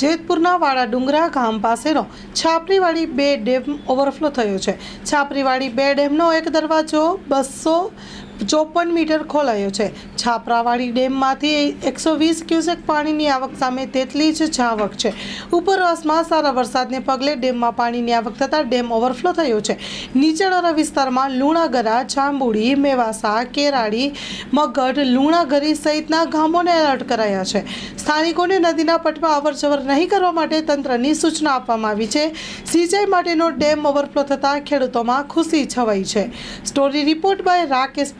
જેતપુરના વાળા ડુંગરા ગામ પાસેનો છાપરીવાડી બે ડેમ ઓવરફ્લો થયો છે. છાપરીવાડી બે ડેમનો એક દરવાજો બસો ચોપન મીટર ખોલાયો છે. છાપરાવાડી ડેમમાંથી એકસો વીસ ક્યુસેક પાણીની આવક સામે તેટલી જ છાવક છે. ઉપરવાસમાં સારા વરસાદને પગલે ડેમમાં પાણીની આવક થતાં ડેમ ઓવરફ્લો થયો છે. નીચાણવાળા વિસ્તારમાં લુણાગરા, જાંબુડી, મેવાસા, કેરાડી મગઢ લુણાગરી સહિતના ગામોને એલર્ટ કરાયા છે. સ્થાનિકોને નદીના પટમાં અવરજવર નહીં કરવા માટે તંત્રની સૂચના આપવામાં આવી છે. સિંચાઈ માટેનો ડેમ ઓવરફ્લો થતાં ખેડૂતોમાં ખુશી છવાઈ છે. Story report by Rakesh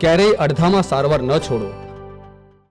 ક્યારેય અડધામાં સારવાર ન છોડો.